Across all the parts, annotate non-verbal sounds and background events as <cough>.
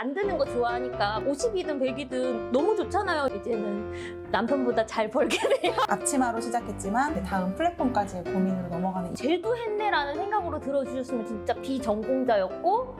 만드는 거 좋아하니까 50이든 100이든 너무 좋잖아요. 이제는 남편보다 잘 벌게 <laughs> 돼요. 앞치마로 시작했지만 다음 플랫폼까지 고민으로 넘어가는 쟤도 했네라는 생각으로 들어주셨으면 진짜 비전공자였고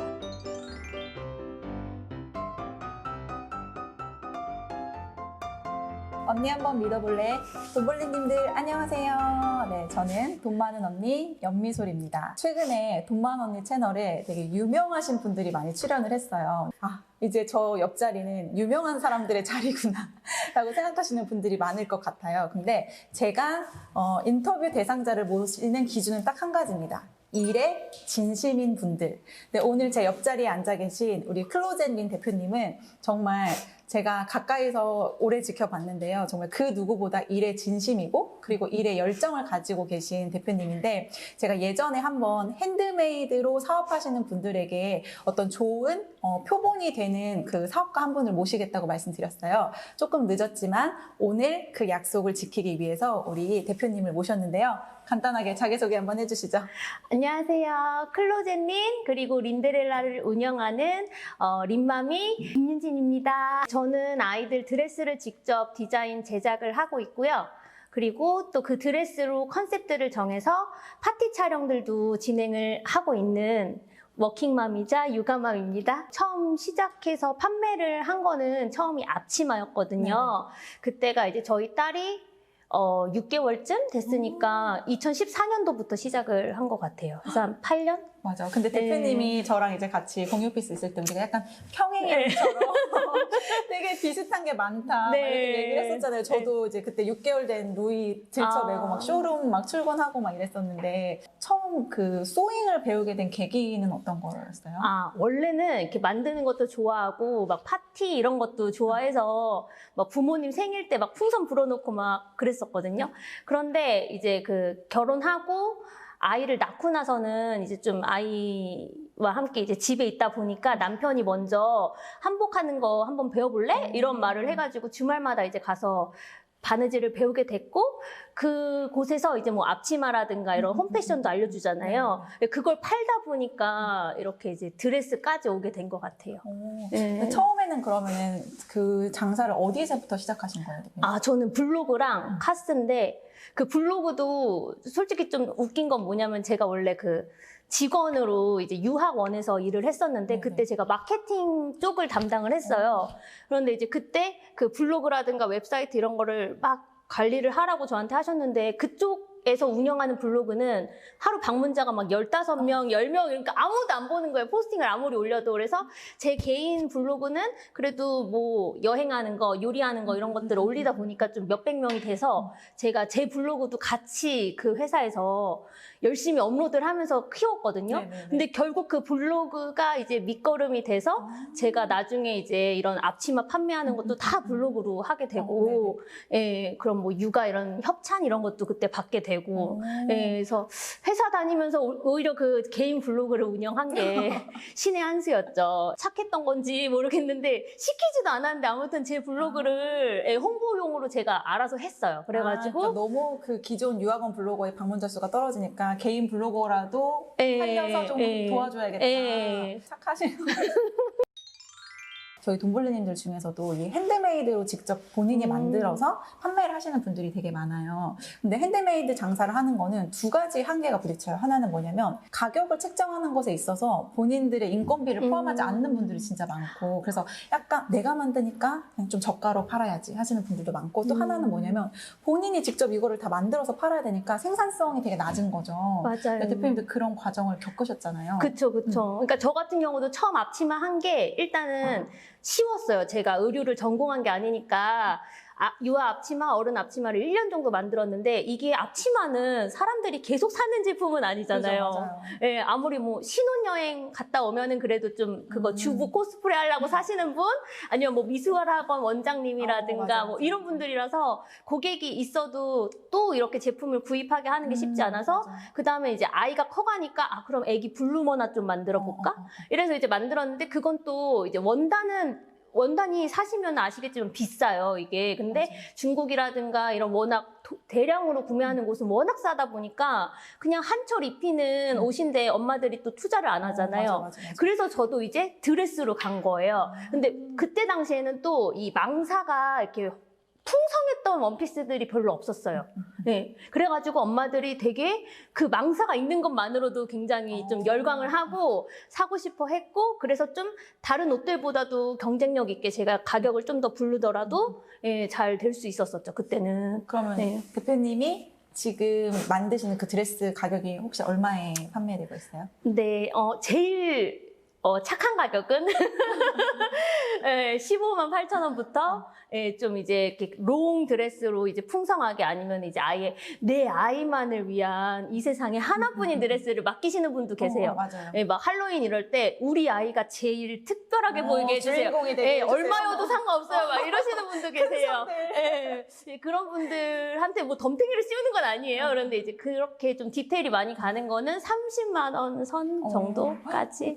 언니 한번 믿어볼래? 돈벌리님들 안녕하세요. 네, 저는 돈 많은 언니 연미솔입니다. 최근에 돈 많은 언니 채널에 되게 유명하신 분들이 많이 출연을 했어요. 아, 이제 저 옆자리는 유명한 사람들의 <laughs> 자리구나 라고 생각하시는 분들이 많을 것 같아요. 근데 제가 어, 인터뷰 대상자를 모시는 기준은 딱 한 가지입니다. 일에 진심인 분들. 네, 오늘 제 옆자리에 앉아 계신 우리 클로젠 린 대표님은 정말 제가 가까이서 오래 지켜봤는데요. 정말 그 누구보다 일에 진심이고 그리고 일에 열정을 가지고 계신 대표님인데 제가 예전에 한번 핸드메이드로 사업하시는 분들에게 어떤 좋은 어, 표본이 되는 그 사업가 한 분을 모시겠다고 말씀드렸어요. 조금 늦었지만 오늘 그 약속을 지키기 위해서 우리 대표님을 모셨는데요. 간단하게 자기소개 한번 해주시죠. 안녕하세요. 클로젠린 그리고 린데렐라를 운영하는 어, 린마미 김윤진입니다. 저는 아이들 드레스를 직접 디자인 제작을 하고 있고요. 그리고 또 그 드레스로 컨셉들을 정해서 파티 촬영들도 진행을 하고 있는 워킹맘이자 육아맘입니다. 처음 시작해서 판매를 한 거는 처음이 앞치마였거든요. 그때가 이제 저희 딸이 어, 6개월쯤 됐으니까 2014년도부터 시작을 한 것 같아요. 그래서 한 8년? 맞아. 근데 네. 대표님이 저랑 이제 같이 공유 오피스 있을 때 우리가 약간 평행인처럼 <laughs> 되게 비슷한 게 많다. 막 네. 이렇게 얘기를 했었잖아요. 저도 이제 그때 6개월 된 루이 들쳐매고 아. 막 쇼룸 막 출근하고 막 이랬었는데 처음 그 소잉을 배우게 된 계기는 어떤 거였어요? 아, 원래는 이렇게 만드는 것도 좋아하고, 막 파티 이런 것도 좋아해서, 막 부모님 생일 때 막 풍선 불어놓고 막 그랬었거든요. 그런데 이제 그 결혼하고, 아이를 낳고 나서는 이제 좀 아이와 함께 이제 집에 있다 보니까 남편이 먼저 한복하는 거 한번 배워볼래? 이런 말을 해가지고 주말마다 이제 가서 바느질을 배우게 됐고 그 곳에서 이제 뭐 앞치마라든가 이런 홈패션도 알려주잖아요. 그걸 팔다 보니까 이렇게 이제 드레스까지 오게 된 것 같아요. 오. 네. 처음에는 그러면은 그 장사를 어디서부터 시작하신 거예요? 아, 저는 블로그랑 카스인데 그 블로그도 솔직히 좀 웃긴 건 뭐냐면 제가 원래 그 직원으로 이제 유학원에서 일을 했었는데 네네. 그때 제가 마케팅 쪽을 담당을 했어요. 그런데 이제 그때 그 블로그라든가 웹사이트 이런 거를 막 관리를 하라고 저한테 하셨는데 그쪽 에서 운영하는 블로그는 하루 방문자가 막 15명, 10명 그러니까 아무도 안 보는 거예요. 포스팅을 아무리 올려도. 그래서 제 개인 블로그는 그래도 뭐 여행하는 거, 요리하는 거 이런 것들을 올리다 보니까 좀 몇백 명이 돼서 제가 제 블로그도 같이 그 회사에서 열심히 업로드를 하면서 키웠거든요. 네네네. 근데 결국 그 블로그가 이제 밑거름이 돼서 제가 나중에 이제 이런 앞치마 판매하는 것도 다 블로그로 하게 되고, 예, 그럼 뭐 육아 이런 협찬 이런 것도 그때 받게 되고, 오. 예, 그래서 회사 다니면서 오- 오히려 그 개인 블로그를 운영한 게 <laughs> 신의 한 수였죠. 착했던 건지 모르겠는데 시키지도 않았는데 아무튼 제 블로그를 예, 홍보용으로 제가 알아서 했어요. 그래가지고 아, 그러니까 너무 그 기존 유학원 블로거의 방문자 수가 떨어지니까 개인 블로거라도 예, 살려서 좀 예. 도와줘야겠다. 예. 착하신 <laughs> 저희 돈벌리님들 중에서도 이 핸드메이드로 직접 본인이 음. 만들어서 판매를 하시는 분들이 되게 많아요. 근데 핸드메이드 장사를 하는 거는 두 가지 한계가 부딪혀요. 하나는 뭐냐면 가격을 책정하는 것에 있어서 본인들의 인건비를 포함하지 음. 않는 분들이 진짜 많고 그래서 약간 내가 만드니까 좀 저가로 팔아야지 하시는 분들도 많고 또 음. 하나는 뭐냐면 본인이 직접 이거를 다 만들어서 팔아야 되니까 생산성이 되게 낮은 거죠. 맞아요. 네, 대표님도 그런 과정을 겪으셨잖아요. 그쵸, 그쵸. 그러니까 저 같은 경우도 처음 앞치마 한 게 일단은 쉬웠어요. 제가 의류를 전공한 게 아니니까. 아, 유아 앞치마, 어른 앞치마를 1년 정도 만들었는데 이게 앞치마는 사람들이 계속 사는 제품은 아니잖아요. 그죠, 맞아요. 예, 아무리 뭐 신혼여행 갔다 오면은 그래도 좀 그거 음. 주부 코스프레 하려고 사시는 분 아니면 뭐 미술학 학원 원장님이라든가 어, 맞아, 뭐 맞아. 이런 분들이라서 고객이 있어도 또 이렇게 제품을 구입하게 하는 게 쉽지 음, 않아서 맞아. 그 다음에 이제 아이가 커가니까 아 그럼 애기 블루머나 좀 만들어 볼까? 어, 어, 어. 이래서 이제 만들었는데 그건 또 이제 원단은 원단이 사시면 아시겠지만 비싸요, 이게. 근데 맞아요. 중국이라든가 이런 워낙 도- 대량으로 구매하는 곳은 워낙 싸다 보니까 그냥 한철 입히는 음. 옷인데 엄마들이 또 투자를 안 하잖아요. 어, 맞아, 맞아, 맞아. 그래서 저도 이제 드레스로 간 거예요. 근데 음. 그때 당시에는 또 이 망사가 이렇게 풍성했던 원피스들이 별로 없었어요. 음, 네. 그래가지고 엄마들이 되게 그 망사가 있는 것만으로도 굉장히 좀 어. 열광을 하고 사고 싶어 했고, 그래서 좀 다른 옷들보다도 경쟁력 있게 제가 가격을 좀더 음. 부르더라도 예, 잘 될 수 있었었죠, 그때는. 그러면 네. 대표님이 지금 만드시는 그 드레스 가격이 혹시 얼마에 판매되고 있어요? 근데 어, 제일 어, 착한 가격은 <laughs> 예, 15만 8천 원부터 예, 좀 이제 이렇게 롱 드레스로 이제 풍성하게 아니면 이제 아예 내 아이만을 위한 이 세상에 하나뿐인 드레스를 맡기시는 분도 어, 계세요. 맞아요. 예, 막 할로윈 이럴 때 우리 아이가 제일 특별하게 어, 보이게 해주세요. 예. 얼마여도 상관없어요. 막 <laughs> 이러시는 분도 계세요. 예, 예, 그런 분들한테 뭐 덤탱이를 씌우는 건 아니에요. 그런데 이제 그렇게 좀 디테일이 많이 가는 거는 30만 원선 어. 정도까지.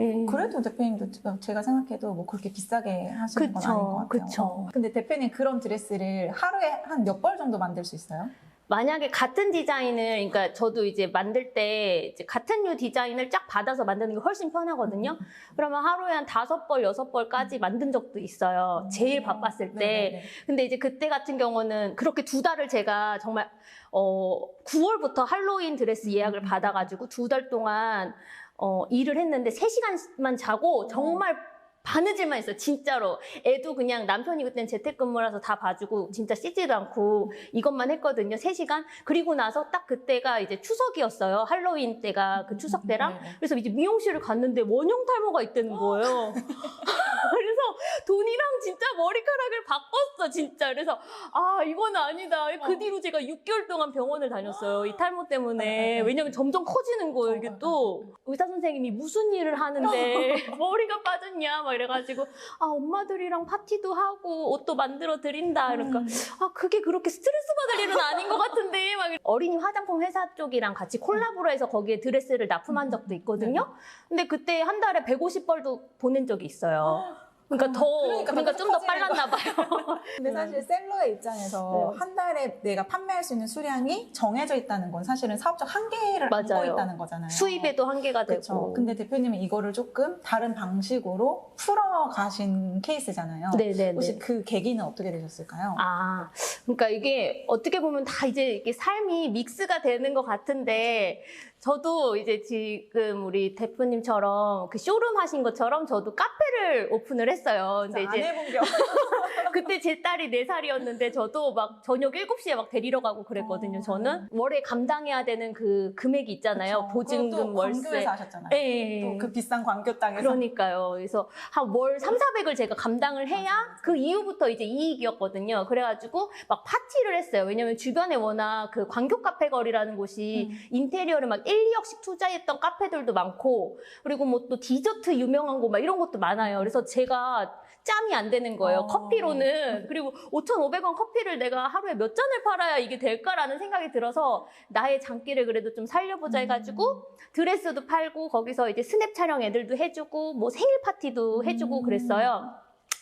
어, 예. 그래도 대표님도 제가 생각해도 뭐 그렇게 비싸게 하시는 건 그쵸, 아닌 것 같아요. 그쵸. 어. 근데 대표님 그런 드레스를 하루에 한 몇 벌 정도 만들 수 있어요? 만약에 같은 디자인을, 그러니까 저도 이제 만들 때 이제 같은 류 디자인을 쫙 받아서 만드는 게 훨씬 편하거든요. 그러면 하루에 한 다섯 벌, 여섯 벌까지 만든 적도 있어요. 제일 바빴을 때. 음. 네네네. 근데 이제 그때 같은 경우는 그렇게 두 달을 제가 정말 어 9월부터 할로윈 드레스 예약을 음. 받아가지고 두 달 동안 어 일을 했는데 3시간만 자고 정말 바느질만 했어요, 진짜로. 애도 그냥 남편이 그땐 재택근무라서 다 봐주고 진짜 씻지도 않고 이것만 했거든요, 3시간. 그리고 나서 딱 그때가 이제 추석이었어요. 할로윈 때가 그 추석 때랑. 네네. 그래서 이제 미용실을 갔는데 원형 탈모가 있다는 거예요. <laughs> 그래서 돈이랑 진짜 머리카락을 바꿨어, 진짜. 그래서 아, 이건 아니다. 그 어. 뒤로 제가 6개월 동안 병원을 다녔어요. 이 탈모 네, 때문에. 네. 왜냐면 점점 커지는 거예요, 이게 어, 또. 의사 선생님이 무슨 일을 하는데 <laughs> 머리가 빠졌냐, 막 이래가지고 아, 엄마들이랑 파티도 하고 옷도 만들어 드린다. 그러니까 음. 아, 그게 그렇게 스트레스 받을 일은 아닌 것 같은데. 막 어린이 화장품 회사 쪽이랑 같이 콜라보로 해서 거기에 드레스를 납품한 적도 있거든요. 근데 그때 한 달에 150벌도 보낸 적이 있어요. 그러니까 더, 그러니까 그러니까, 더좀더 빨랐나 봐요. <laughs> 근데 사실 셀러의 입장에서 네. 한 달에 내가 판매할 수 있는 수량이 정해져 있다는 건 사실은 사업적 한계를 안고 맞아요. 있다는 거잖아요. 수입에도 한계가 되고. 그렇죠. 근데 대표님은 이거를 조금 다른 방식으로 풀어가신 케이스잖아요. 네네네. 혹시 그 계기는 어떻게 되셨을까요? 아, 그러니까 이게 어떻게 보면 다 이제 이게 삶이 믹스가 되는 것 같은데, 저도 이제 지금 우리 대표님처럼 그 쇼룸 하신 것처럼 저도 카페를 오픈을 했어요. 근데 안 이제 해본 게 없- <laughs> 그때 제 딸이 4살이었는데 저도 막 저녁 7시에 막 데리러 가고 그랬거든요. 어. 저는 월에 감당해야 되는 그 금액이 있잖아요. 그쵸. 보증금, 월세. 광교에서 하셨잖아요. 예. 또 그 비싼 광교 땅에서. 그러니까요. 그래서 한 월 3, 400을 제가 감당을 해야. 그 이후부터 이제 이익이었거든요. 그래가지고 막 파티를 했어요. 왜냐면 주변에 워낙 그 광교 카페 거리라는 곳이 음. 인테리어를 막 1, 2억씩 투자했던 카페들도 많고 그리고 뭐 또 디저트 유명한 곳 막 이런 것도 많아요. 그래서 제가 짬이 안 되는 거예요. 어. 커피로는. 그리고 5,500원 커피를 내가 하루에 몇 잔을 팔아야 이게 될까라는 생각이 들어서 나의 장기를 그래도 좀 살려보자 음. 해가지고 드레스도 팔고 거기서 이제 스냅 촬영 애들도 해주고 뭐 생일 파티도 해주고 음. 그랬어요.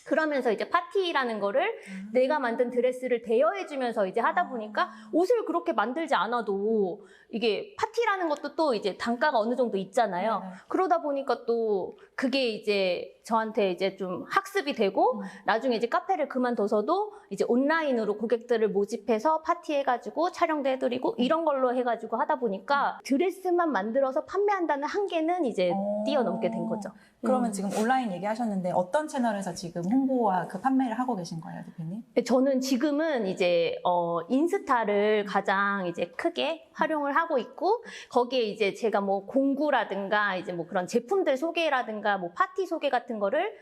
그러면서 이제 파티라는 거를 음. 내가 만든 드레스를 대여해주면서 이제 하다 보니까 옷을 그렇게 만들지 않아도 이게 파티라는 것도 또 이제 단가가 어느 정도 있잖아요. 네네. 그러다 보니까 또 그게 이제 저한테 이제 좀 학습이 되고 음. 나중에 이제 카페를 그만둬서도 이제 온라인으로 고객들을 모집해서 파티해가지고 촬영도 해드리고 이런 걸로 해가지고 하다 보니까 드레스만 만들어서 판매한다는 한계는 이제 어. 뛰어넘게 된 거죠. 그러면 음. 지금 온라인 얘기하셨는데 어떤 채널에서 지금 홍보와 그 판매를 하고 계신 거예요, 대표님? 저는 지금은 이제 어 인스타를 가장 이제 크게 활용을 하고 있고 거기에 이제 제가 뭐 공구라든가 이제 뭐 그런 제품들 소개라든가 뭐 파티 소개 같은 거를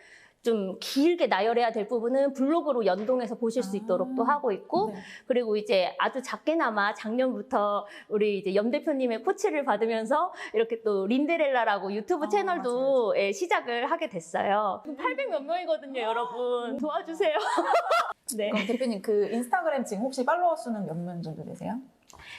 좀 길게 나열해야 될 부분은 블로그로 연동해서 보실 수 아. 있도록 또 하고 있고 네. 그리고 이제 아주 작게나마 작년부터 우리 이제 염 대표님의 코치를 받으면서 이렇게 또 린데렐라라고 유튜브 아, 채널도 예, 시작을 하게 됐어요. 800 몇 명이거든요, 여러분. 도와주세요. <laughs> 네. 그럼 대표님 그 인스타그램 지금 혹시 팔로워 수는 몇 명 정도 되세요?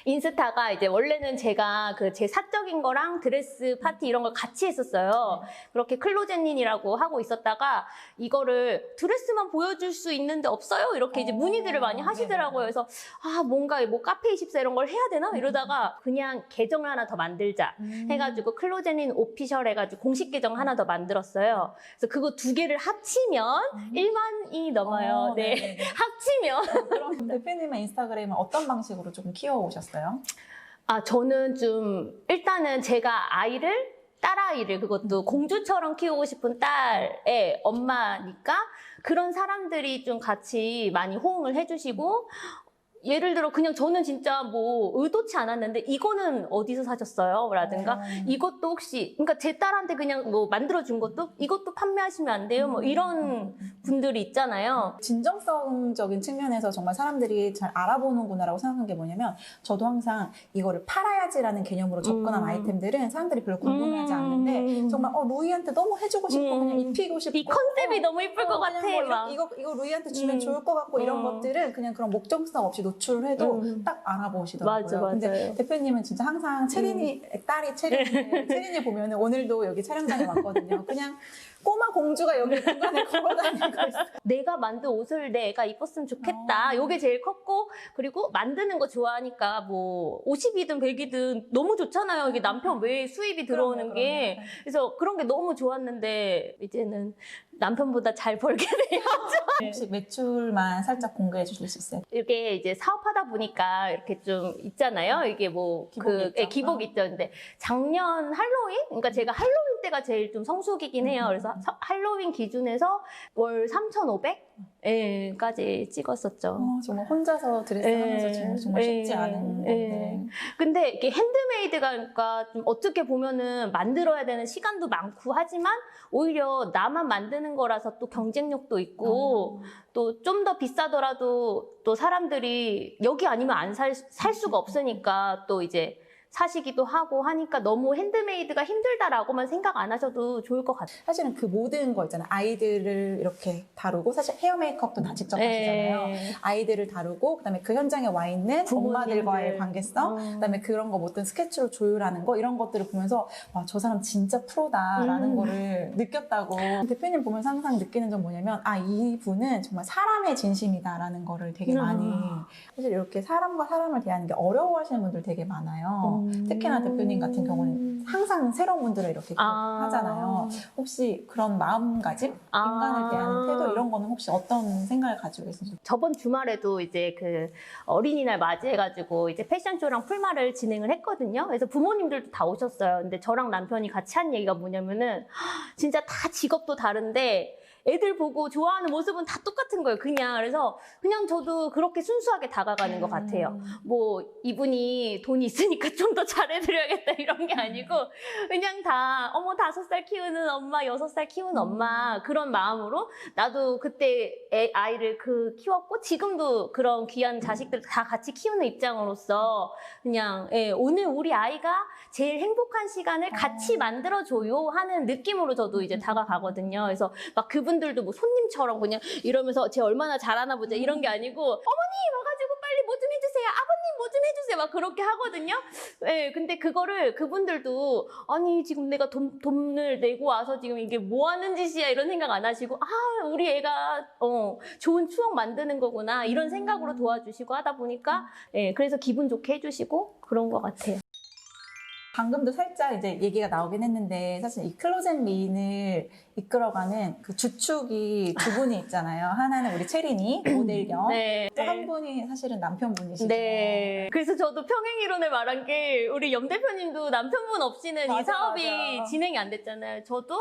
인스타가 이제 원래는 제가 그 제 사적인 거랑 드레스 파티 이런 걸 같이 했었어요. 그렇게 클로젠닌이라고 하고 있었다가 이거를 드레스만 보여줄 수 있는데 없어요? 이렇게 이제 어, 문의들을 많이 하시더라고요. 그래서 아 뭔가 뭐 카페 24 이런 걸 해야 되나 이러다가 그냥 계정을 하나 더 만들자 음. 해가지고 클로젠닌 오피셜 해가지고 공식 계정 하나 더 만들었어요. 그래서 그거 두 개를 합치면 1만이 넘어요. 어, 네. <laughs> 합치면 그럼 대표님의 인스타그램은 어떤 방식으로 조금 키워오셨어요? 아, 저는 좀, 일단은 제가 아이를, 딸아이를, 그것도 공주처럼 키우고 싶은 딸의 엄마니까 그런 사람들이 좀 같이 많이 호응을 해주시고, 예를 들어, 그냥 저는 진짜 뭐 의도치 않았는데, 이거는 어디서 사셨어요? 라든가, 어. 이것도 혹시, 그러니까 제 딸한테 그냥 뭐 만들어 준 것도, 이것도 판매하시면 안 돼요? 뭐 이런 분들이 있잖아요. 진정성적인 측면에서 정말 사람들이 잘 알아보는구나라고 생각한 게 뭐냐면 저도 항상 이거를 팔아야지라는 개념으로 접근한 음. 아이템들은 사람들이 별로 궁금해하지 음. 않는데 정말 어 루이한테 너무 해주고 싶고 음. 그냥 입히고 싶고 이 컨셉이 어, 너무 이쁠 것 어, 같아. 그냥 뭐 막. 이거 이거 루이한테 주면 음. 좋을 것 같고 이런 음. 것들을 그냥 그런 목적성 없이 노출을 해도 음. 딱 알아보시더라고요. 맞아, 근데 맞아요. 음. 대표님은 진짜 항상 체린이 딸이 체린이 <laughs> 체린이 보면은 오늘도 여기 촬영장에 왔거든요. 그냥 꼬마 공주가 여기 중간에 걸어다니고 있어. 내가 만든 옷을 내 애가 입었으면 좋겠다. 어. 요게 제일 컸고, 그리고 만드는 거 좋아하니까 뭐 50이든 100이든 너무 좋잖아요. 이게 남편 외에 수입이 들어오는 그럼요, 게. 그럼요. 그래서 그런 게 너무 좋았는데, 이제는 남편보다 잘 벌게 <laughs> 돼요. 혹시 매출만 살짝 공개해 주실 수 있어요? 이게 이제 사업하다 보니까 이렇게 좀 있잖아요. 이게 뭐 기복이 그 있죠. 예, 기복이 있죠. 근데 작년 할로윈? 그러니까 제가 할로윈 때가 제일 좀 성수기긴 해요. 음. 그래서 서- 할로윈 기준에서 월 3,500까지 찍었었죠. 어, 정말 혼자서 드레스 예, 하면서 정말 쉽지 예, 않은 예. 건데. 근데 이게 핸드메이드가 그러니까 좀 어떻게 보면은 만들어야 되는 시간도 많고 하지만 오히려 나만 만드는 거라서 또 경쟁력도 있고 어. 또좀 더 비싸더라도 또 사람들이 여기 아니면 안 살 살 수가 없으니까 또 이제 사시기도 하고 하니까 너무 핸드메이드가 힘들다라고만 생각 안 하셔도 좋을 것 같아요. 사실은 그 모든 거 있잖아요. 아이들을 이렇게 다루고 사실 헤어 메이크업도 다 직접 하시잖아요. 예. 아이들을 다루고 그다음에 그 현장에 와 있는 부모님들. 엄마들과의 관계성, 어. 그다음에 그런 거 모든 스케치로 조율하는 거 이런 것들을 보면서 와 저 사람 진짜 프로다라는 음. 거를 느꼈다고 대표님 보면서 항상 느끼는 점 뭐냐면 아 이분은 정말 사람의 진심이다라는 거를 되게 음. 많이 사실 이렇게 사람과 사람을 대하는 게 어려워하시는 분들 되게 많아요. 음. 특히나 대표님 같은 경우는 항상 새로운 분들을 이렇게 아. 하잖아요. 혹시 그런 마음가짐, 아. 인간을 대하는 태도 이런 거는 혹시 어떤 생각을 가지고 계신지? 저번 주말에도 이제 그 어린이날 맞이해가지고 이제 패션쇼랑 풀마를 진행을 했거든요. 그래서 부모님들도 다 오셨어요. 근데 저랑 남편이 같이 한 얘기가 뭐냐면은 진짜 다 직업도 다른데 애들 보고 좋아하는 모습은 다 똑같은 거예요. 그냥 그래서 그냥 저도 그렇게 순수하게 다가가는 것 같아요. 뭐 이분이 돈이 있으니까 좀 더 잘해드려야겠다 <laughs> 이런 게 아니고 그냥 다 어머 다섯 살 키우는 엄마 여섯 살 키우는 엄마 그런 마음으로 나도 그때 애, 아이를 그 키웠고 지금도 그런 귀한 자식들 다 같이 키우는 입장으로서 그냥 예, 오늘 우리 아이가 제일 행복한 시간을 같이 어. 만들어줘요 하는 느낌으로 저도 이제 다가가거든요. 그래서 막 그분 들도 뭐 손님처럼 그냥 이러면서 쟤 얼마나 잘하나 보자 이런 게 아니고 어머니 와가지고 빨리 뭐 좀 해주세요. 아버님 뭐 좀 해주세요. 막 그렇게 하거든요. 예, 근데 그거를 그분들도 아니 지금 내가 돈, 돈을 내고 와서 지금 이게 뭐 하는 짓이야 이런 생각 안 하시고 아 우리 애가 어 좋은 추억 만드는 거구나 이런 생각으로 도와주시고 하다 보니까 예, 그래서 기분 좋게 해주시고 그런 것 같아요. 방금도 살짝 이제 얘기가 나오긴 했는데 사실 이 클로젠 린을 이끌어가는 그 주축이 두 분이 있잖아요. 하나는 우리 체린이 <clears throat> 모델 겸. 네. 또 한 분이 사실은 남편분이시죠. 네. 그래서 저도 평행 이론을 말한 게 우리 염 대표님도 남편분 없이는 이 맞아, 사업이 맞아. 진행이 안 됐잖아요. 저도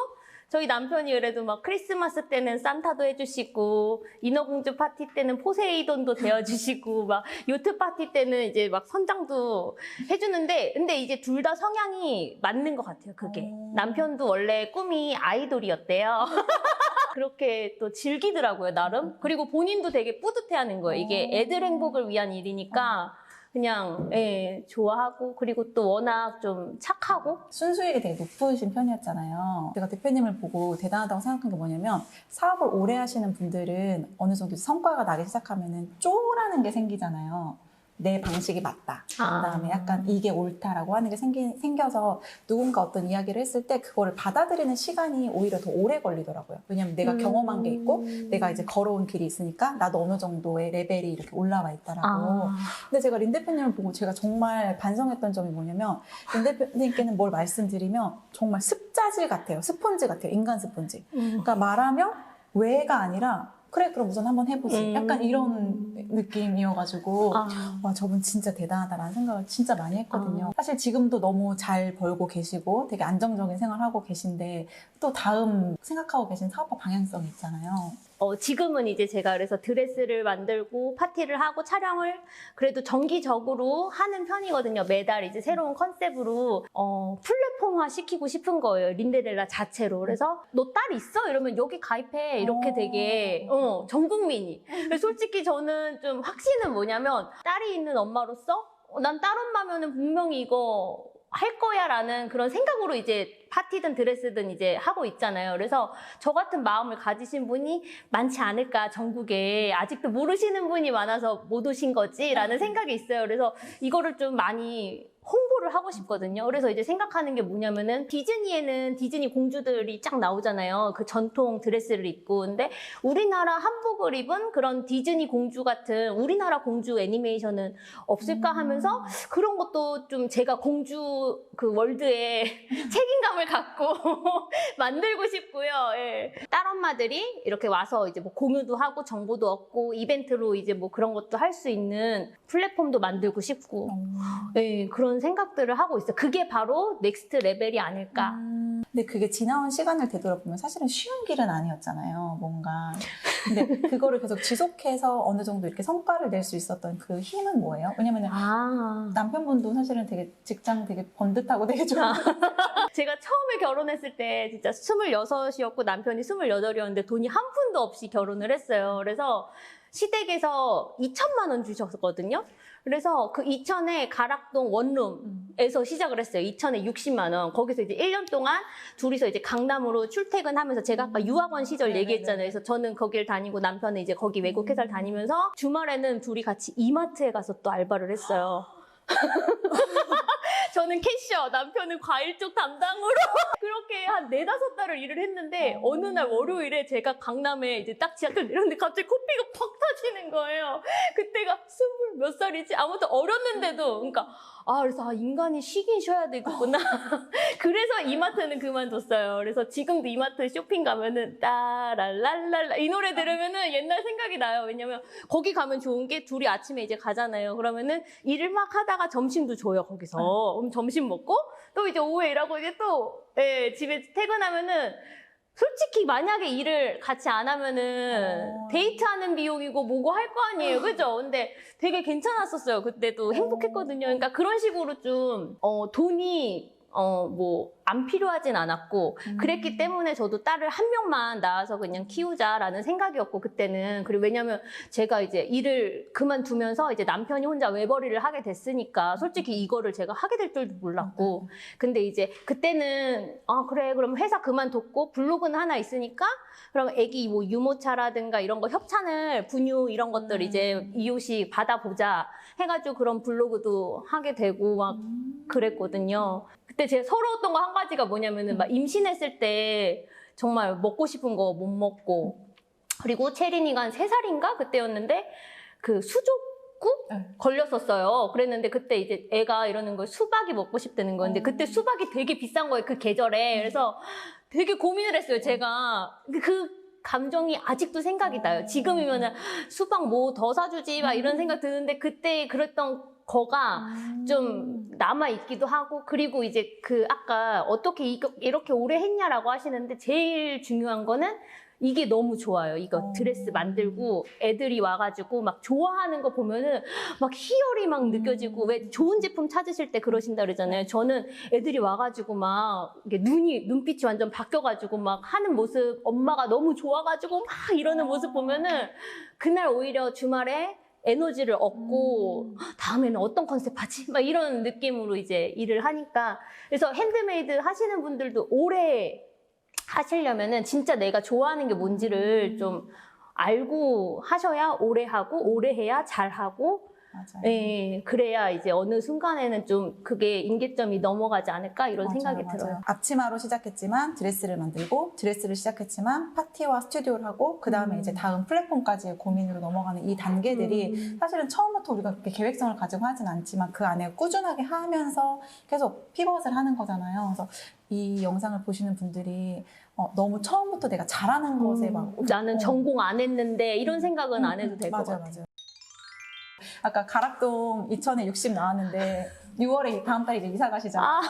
저희 남편이 그래도 막 크리스마스 때는 산타도 해주시고 인어공주 파티 때는 포세이돈도 되어주시고 <laughs> 막 요트 파티 때는 이제 막 선장도 해주는데 근데 이제 둘 다 성향이 맞는 것 같아요. 그게 어. 남편도 원래 꿈이 아이돌이었대요. <laughs> 그렇게 또 즐기더라고요 나름. 그리고 본인도 되게 뿌듯해하는 거예요. 이게 어. 애들 행복을 위한 일이니까 그냥 예, 좋아하고 그리고 또 워낙 좀 착하고 순수익이 되게 높으신 편이었잖아요. 제가 대표님을 보고 대단하다고 생각한 게 뭐냐면 사업을 오래 하시는 분들은 어느 정도 성과가 나기 시작하면은 쪼라는 게 생기잖아요. 내 방식이 맞다. 아. 그다음에 약간 이게 옳다라고 하는 게 생기, 생겨서 누군가 어떤 이야기를 했을 때 그거를 받아들이는 시간이 오히려 더 오래 걸리더라고요. 왜냐면 내가 음. 경험한 게 있고 내가 이제 걸어온 길이 있으니까 나도 어느 정도의 레벨이 이렇게 올라와 있다라고. 아. 근데 제가 린 대표님을 보고 제가 정말 반성했던 점이 뭐냐면 린 대표님께는 뭘 말씀드리면 정말 습자질 같아요. 스폰지 같아요. 인간 스폰지. 음. 그러니까 말하면 왜가 아니라 그래 그럼 우선 한번 해보지. 음. 약간 이런 느낌이어가지고 아. 와 저분 진짜 대단하다라는 생각을 진짜 많이 했거든요. 아. 사실 지금도 너무 잘 벌고 계시고 되게 안정적인 생활하고 계신데 또 다음 생각하고 계신 사업화 방향성이 있잖아요. 어, 지금은 이제 제가 그래서 드레스를 만들고 파티를 하고 촬영을 그래도 정기적으로 하는 편이거든요. 매달 이제 새로운 컨셉으로 어, 플랫폼화 시키고 싶은 거예요. 린데렐라 자체로. 그래서 너 딸 있어? 이러면 여기 가입해. 이렇게 어. 되게 어, 전 국민이. 솔직히 저는 좀 확신은 뭐냐면 딸이 있는 엄마로서 어, 난딸 엄마면은 분명히 이거 할 거야라는 그런 생각으로 이제 파티든 드레스든 이제 하고 있잖아요. 그래서 저 같은 마음을 가지신 분이 많지 않을까 전국에 아직도 모르시는 분이 많아서 못 오신 거지라는 생각이 있어요. 그래서 이거를 좀 많이 홍보를 하고 싶거든요. 그래서 이제 생각하는 게 뭐냐면은 디즈니에는 디즈니 공주들이 쫙 나오잖아요. 그 전통 드레스를 입고. 근데 우리나라 한복을 입은 그런 디즈니 공주 같은 우리나라 공주 애니메이션은 없을까 하면서 그런 것도 좀 제가 공주 그 월드에 <laughs> 책임감을 갖고 <laughs> 만들고 싶고요. 예. 딸 엄마들이 이렇게 와서 이제 뭐 공유도 하고 정보도 얻고 이벤트로 이제 뭐 그런 것도 할 수 있는 플랫폼도 만들고 싶고 예, 그런 생각들을 하고 있어요. 그게 바로 넥스트 레벨이 아닐까. 음, 근데 그게 지나온 시간을 되돌아보면 사실은 쉬운 길은 아니었잖아요, 뭔가. 근데 <laughs> 그거를 계속 지속해서 어느 정도 이렇게 성과를 낼 수 있었던 그 힘은 뭐예요? 왜냐면 아. 남편분도 사실은 되게 직장 되게 번듯하고 되게 좋은 <laughs> 제가 처음에 결혼했을 때 진짜 26이었고 남편이 28이었는데 돈이 한 푼도 없이 결혼을 했어요. 그래서 시댁에서 2천만 원 주셨거든요. 그래서 그 2천에 가락동 원룸에서 시작을 했어요. 2천에 60만 원. 거기서 이제 1년 동안 둘이서 이제 강남으로 출퇴근하면서 제가 아까 유학원 시절. 얘기했잖아요. 그래서 저는 거길 다니고 남편은 이제 거기 외국 회사를 다니면서 주말에는 둘이 같이 이마트에 가서 또 알바를 했어요. <laughs> <laughs> 저는 캐셔, 남편은 과일 쪽 담당으로 그렇게 한 네다섯 달을 일을 했는데 어느 날 월요일에 제가 강남에 이제 딱 지하철 내렸는데 갑자기 코피가 팍 터지는 거예요. 그때가 스물 몇 살이지? 아무튼 어렸는데도 그러니까 아 그래서 아, 인간이 쉬긴 쉬어야 되겠구나. <laughs> 그래서 이마트는 그만뒀어요. 그래서 지금도 이마트 쇼핑 가면은 따랄랄랄라 이 노래 들으면은 옛날 생각이 나요. 왜냐면 거기 가면 좋은 게 둘이 아침에 이제 가잖아요. 그러면은 일을 막 하다가 점심도 줘요 거기서. 그럼 점심 먹고 또 이제 오후에 일하고 이제 또 예, 집에 퇴근하면은 솔직히 만약에 일을 같이 안 하면은 어. 데이트하는 비용이고 뭐고 할 거 아니에요. 그죠? 근데 되게 괜찮았었어요. 그때도 행복했거든요. 그러니까 그런 식으로 좀, 어, 돈이, 어, 뭐, 안 필요하진 않았고, 음. 그랬기 때문에 저도 딸을 한 명만 낳아서 그냥 키우자라는 생각이었고, 그때는. 그리고 왜냐면 제가 이제 일을 그만두면서 이제 남편이 혼자 외벌이를 하게 됐으니까, 솔직히 이거를 제가 하게 될 줄도 몰랐고, 근데 이제 그때는, 아, 그래, 그럼 회사 그만뒀고, 블로그는 하나 있으니까, 그럼 애기 뭐 유모차라든가 이런 거 협찬을, 분유 이런 것들 음. 이제 이웃이 받아보자 해가지고 그런 블로그도 하게 되고 막 음. 그랬거든요. 그때 제가 서러웠던 거 한 가지가 뭐냐면은 막 임신했을 때 정말 먹고 싶은 거 못 먹고 그리고 체린이가 한 3살인가 그때였는데 그 수족 구 네. 걸렸었어요. 그랬는데 그때 이제 애가 이러는 거 수박이 먹고 싶다는 건데 어. 그때 수박이 되게 비싼 거예요. 그 계절에. 그래서 되게 고민을 했어요. 제가 그- 그 감정이 아직도 생각이 나요. 지금이면은 수박 뭐 더 사주지 막 이런 생각 드는데 그때 그랬던 거가 음. 좀 남아 있기도 하고 그리고 이제 그 아까 어떻게 이거- 이렇게 오래 했냐라고 하시는데 제일 중요한 거는 이게 너무 좋아요. 이거 어. 드레스 만들고 애들이 와가지고 막 좋아하는 거 보면은 막 희열이 막 느껴지고 왜 좋은 제품 찾으실 때 그러신다 그러잖아요. 저는 애들이 와가지고 막 눈이 눈빛이 완전 바뀌어가지고 막 하는 모습 엄마가 너무 좋아가지고 막 이러는 모습 보면은 그날 오히려 주말에 에너지를 얻고 다음에는 어떤 컨셉 하지? 막 이런 느낌으로 이제 일을 하니까. 그래서 핸드메이드 하시는 분들도 오래 하시려면은 진짜 내가 좋아하는 게 뭔지를 좀 알고 하셔야 오래 하고, 오래 해야 잘 하고, 맞아요. 예, 그래야 이제 어느 순간에는 좀 그게 임계점이 넘어가지 않을까 이런 맞아요, 생각이 맞아요. 들어요. 앞치마로 시작했지만 드레스를 만들고 드레스를 시작했지만 파티와 스튜디오를 하고 그 다음에 음. 이제 다음 플랫폼까지의 고민으로 넘어가는 이 단계들이 음. 사실은 처음부터 우리가 그렇게 계획성을 가지고 하진 않지만 그 안에 꾸준하게 하면서 계속 피벗을 하는 거잖아요. 그래서 이 영상을 보시는 분들이 어, 너무 처음부터 내가 잘하는 것에 막 음, 나는 어, 전공 안 했는데 이런 생각은 안 음, 해도 될것 맞아요, 같아요. 맞아요. 아까 가락동 2000에 60 나왔는데 6월에 다음 달에 이제 이사 가시잖아요. 아.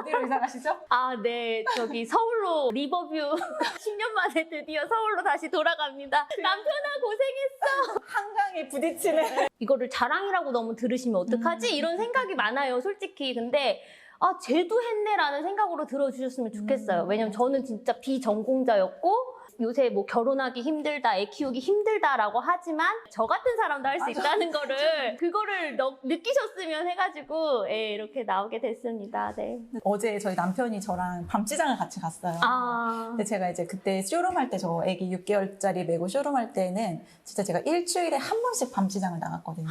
어디로 이사 가시죠? 아, 네. 저기 서울로 리버뷰 <laughs> 10년 만에 드디어 서울로 다시 돌아갑니다. 남편아 고생했어. 한강에 부딪히는 이거를 자랑이라고 너무 들으시면 어떡하지? 음. 이런 생각이 많아요, 솔직히. 근데 아, 쟤도 했네라는 생각으로 들어주셨으면 좋겠어요. 음. 왜냐면 저는 진짜 비전공자였고 요새 뭐 결혼하기 힘들다, 애 키우기 힘들다라고 하지만 저 같은 사람도 할 수. 있다는 거를 <laughs> 그거를 너- 느끼셨으면 해가지고 예, 이렇게 나오게 됐습니다. 네. 어제 저희 남편이 저랑 밤시장을 같이 갔어요. 아, 근데 제가 이제 그때 쇼룸 할 때 저 애기 6개월짜리 메고 쇼룸 할 때는 진짜 제가 일주일에 한 번씩 밤시장을 나갔거든요.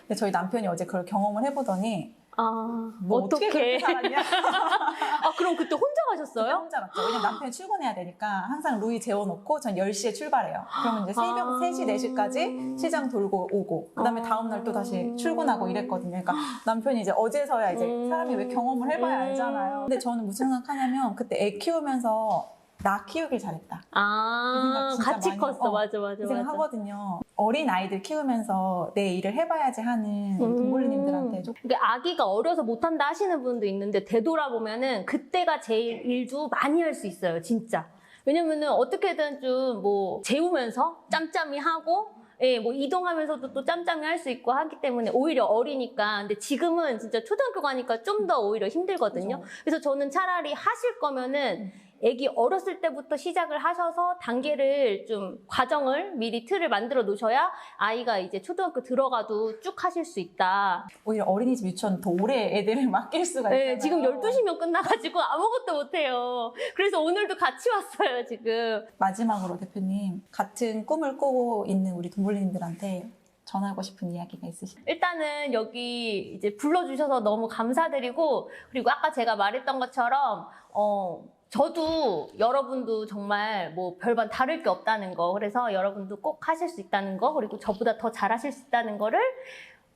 근데 저희 남편이 어제 그걸 경험을 해보더니 아, 뭐 어떻게? 그렇게 살았냐? <laughs> 아, 그럼 그때 혼자 그때 가셨어요? 혼자 갔죠. 왜냐면 남편이 출근해야 되니까 항상 루이 재워놓고 전 10시에 출발해요. 그러면 이제 새벽 아. 3시, 4시까지 시장 돌고 오고 그다음에 아. 다음날 또 다시 출근하고 이랬거든요. 그러니까 남편이 이제 어제서야 이제 음. 사람이 왜 경험을 해봐야 음. 알잖아요. 근데 저는 무슨 생각하냐면 그때 애 키우면서 나 키우길 잘했다. 아, 같이 컸어. 어, 맞아, 맞아. 생각하거든요. 어린 아이들 키우면서 내 일을 해봐야지 하는 음. 동물님들한테 좀 이게 아기가 어려서 못한다 하시는 분도 있는데 되돌아보면은 그때가 제일 일도 많이 할 수 있어요, 진짜. 왜냐면은 어떻게든 좀 뭐 재우면서 짬짬이 하고 예, 뭐 이동하면서도 또 짬짬이 할 수 있고 하기 때문에 오히려 어리니까. 근데 지금은 진짜 초등학교 가니까 좀 더 오히려 힘들거든요. 그래서 저는 차라리 하실 거면은 아기 어렸을 때부터 시작을 하셔서 단계를 좀 과정을 미리 틀을 만들어 놓으셔야 아이가 이제 초등학교 들어가도 쭉 하실 수 있다. 오히려 어린이집 유치원 더 오래 애들을 <laughs> 맡길 수가 있잖아요. 네, 지금 12시면 끝나가지고 아무것도 못해요. 그래서 오늘도 같이 왔어요, 지금. 마지막으로 대표님 같은 꿈을 꾸고 있는 우리 동물님들한테 전하고 싶은 이야기가 있으신가요? 일단은 여기 이제 불러주셔서 너무 감사드리고, 그리고 아까 제가 말했던 것처럼, 어, 저도 여러분도 정말 뭐 별반 다를 게 없다는 거, 그래서 여러분도 꼭 하실 수 있다는 거, 그리고 저보다 더 잘하실 수 있다는 거를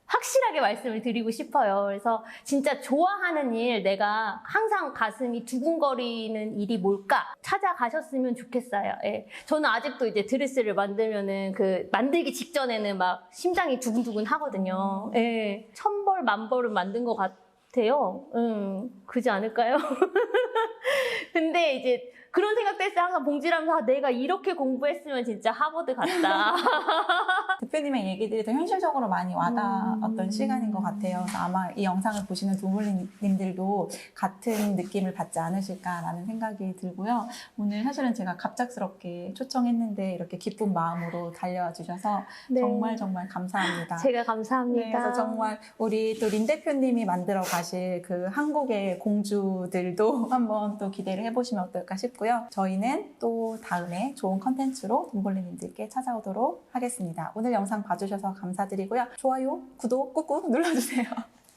확실하게 말씀을 드리고 싶어요. 그래서 진짜 좋아하는 일, 내가 항상 가슴이 두근거리는 일이 뭘까 찾아가셨으면 좋겠어요. 예. 저는 아직도 이제 드레스를 만들면은 그 만들기 직전에는 막 심장이 두근두근 하거든요. 예. 천 벌, 만 벌은 만든 것 같아 요. 음, 그지 않을까요? <laughs> 근데 이제 그런 생각도 했어요. 항상 봉지라면서 아, 내가 이렇게 공부했으면 진짜 하버드 갔다. <laughs> 대표님의 얘기들이 더 현실적으로 많이 와닿았던 음. 시간인 것 같아요. 아마 이 영상을 보시는 동물님들도 같은 느낌을 받지 않으실까라는 생각이 들고요. 오늘 사실은 제가 갑작스럽게 초청했는데 이렇게 기쁜 마음으로 달려와 주셔서 네. 정말 정말 감사합니다. 제가 감사합니다. 네, 그래서 정말 우리 또 린 대표님이 만들어 가실 그 한국의 공주들도 <laughs> 한번 또 기대를 해보시면 어떨까 싶고요. 저희는 또 다음에 좋은 컨텐츠로 돈볼리님들께 찾아오도록 하겠습니다. 오늘 영상 봐주셔서 감사드리고요. 좋아요, 구독 꾹꾹 눌러주세요.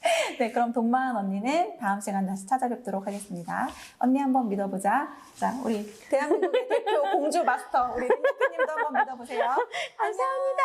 <laughs> 네, 그럼 돈만 언니는 다음 시간 다시 찾아뵙도록 하겠습니다. 언니 한번 믿어보자. 자, 우리 대한민국의 대표 공주 마스터 우리 린 대표님도 한번 믿어보세요. <laughs> 감사합니다.